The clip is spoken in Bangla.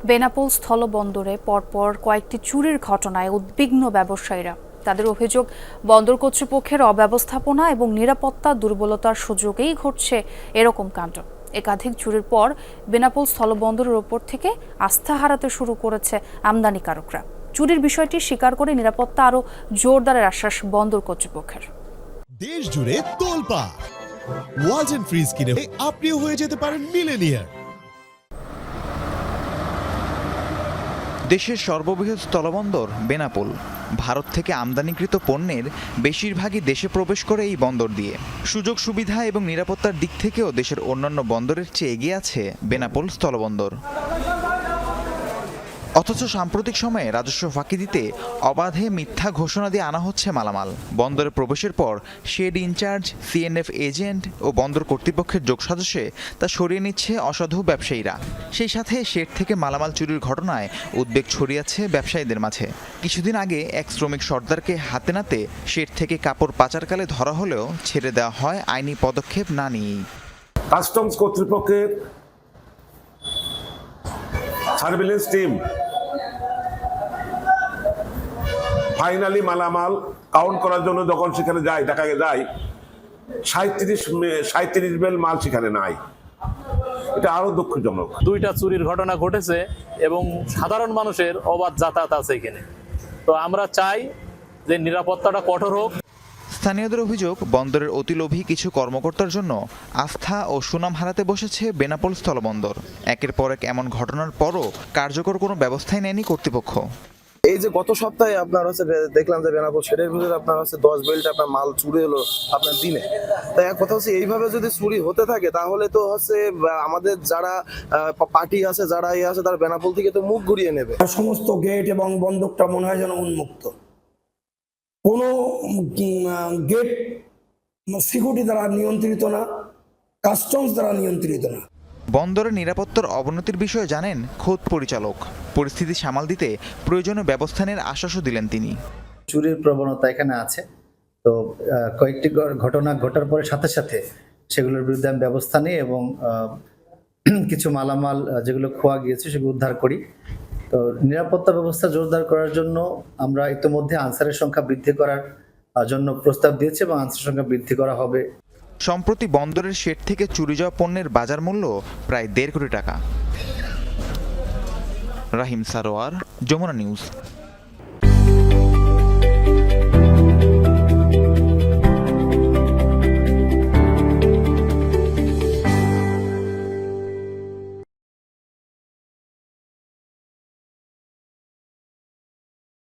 বেনাপোল স্থলবন্দরে পরপর কয়েকটি চুরির ঘটনায় উদ্বিগ্ন ব্যবসায়ীরা। তাদের অভিযোগ, বন্দর কর্তৃপক্ষের অব্যবস্থাপনা এবং নিরাপত্তা দুর্বলতার সুযোগেই ঘটছে এরকম কাণ্ড। একাধিক চুরির পর বেনাপোল স্থলবন্দরের ওপর থেকে আস্থা হারাতে শুরু করেছে আমদানিকারকরা। চুরির বিষয়টি স্বীকার করে নিরাপত্তা আরও জোরদারের আশ্বাস বন্দর কর্তৃপক্ষের। দেশ জুড়ে তোলপা ওয়ালটন ফ্রিজ কিনে আপনিও হয়ে যেতে পারেন মিলেনিয়ার। দেশের সর্ববৃহৎ স্থলবন্দর বেনাপোল। ভারত থেকে আমদানিকৃত পণ্যের বেশিরভাগই দেশে প্রবেশ করে এই বন্দর দিয়ে। সুযোগ, সুবিধা এবং নিরাপত্তার দিক থেকেও দেশের অন্যান্য বন্দরের চেয়ে এগিয়ে আছে বেনাপোল স্থলবন্দর। অথচ সাম্প্রতিক সময়ে রাজস্ব ফাঁকি দিতে অবাধে মিথ্যা ঘোষণা দিয়ে আনা হচ্ছে মালামাল। বন্দরে প্রবেশের পর শেড ইনচার্জ সিএনএফ এজেন্ট ও বন্দর কর্তৃপক্ষের যোগ যোগসাজশে তা সরিয়ে নিচ্ছে অসাধু ব্যবসায়ীরা। সেই সাথে শেড থেকে মালামাল চুরির ঘটনায় উদ্বেগ ছড়িয়েছে ব্যবসায়ীদের মাঝে। কিছুদিন আগে এক শ্রমিক সর্দারকে হাতে নাতে শেড থেকে কাপড় পাচারকালে ধরা হলেও ছেড়ে দেওয়া হয় আইনি পদক্ষেপ না নিয়েই। কাস্টমস কর্তৃপক্ষের সার্ভিলেন্স টিম ফাইনালি মালামাল কাউন্ট করার জন্য যখন সেখানে যায় দেখা যায় সাঁত্রিশ সাঁত্রিশ বেল মাল সেখানে নাই। এটা আরও দুঃখজনক। দুইটা চুরির ঘটনা ঘটেছে এবং সাধারণ মানুষের অবাধ যাতায়াত আছে এখানে। তো আমরা চাই যে নিরাপত্তাটা কঠোর হোক। স্থানীয়দের অভিযোগ বন্দরের অতিলোভী কিছু কর্মকর্তার জন্য আস্থা ও সুনাম হারাতে বসেছে বেনাপোল স্থলবন্দর। একের পর এক এমন ঘটনার পরও কার্যকর কোনো ব্যবস্থাই নেয়নি কর্তৃপক্ষ। এই যে গত সপ্তাহে আপনার হচ্ছে দেখলাম যে বেনাপোল শেডের ভিতরে আপনার হচ্ছে দশ বেল্ট আপনার মাল চুরি হলো আপনার দিনে। তাই এক কথা হচ্ছে এইভাবে যদি চুরি হতে থাকে, তাহলে তো হচ্ছে আমাদের যারা পার্টি আছে, যারা ইয়ে আছে, তারা বেনাপোল থেকে তো মুখ ঘুরিয়ে নেবে। সমস্ত গেট এবং বন্দরটা মনে হয় যেন উন্মুক্ত। কোনো গেট সিকিউরিটি দ্বারা নিয়ন্ত্রিত না কাস্টমস দ্বারা নিয়ন্ত্রিত না। বন্দরের নিরাপত্তার অবনতির বিষয়ে জানেন খোদ পরিচালক। পরিস্থিতি সামাল দিতে প্রয়োজনীয় ব্যবস্থা নেওয়ার আশ্বাসও দিলেন তিনি। চুরির প্রবণতা এখানে আছে। তো কয়েকটি ঘটনা ঘটার পরে সাথে সাথে সেগুলোর বিরুদ্ধে আমি ব্যবস্থা নিই এবং কিছু মালামাল যেগুলো খোয়া গিয়েছে সেগুলো উদ্ধার করি। তো, নিরাপত্তা ব্যবস্থা জোরদার করার জন্য আমরা ইতিমধ্যে আনসারের সংখ্যা বৃদ্ধি করার জন্য প্রস্তাব দিয়েছি এবং আনসারের সংখ্যা বৃদ্ধি করা হবে। সম্প্রতি বন্দরের শেড থেকে চুরি যাওয়া পণ্যের বাজার মূল্য প্রায় দেড় কোটি টাকা। রাহিম সারোয়ার, যমুনা নিউজ।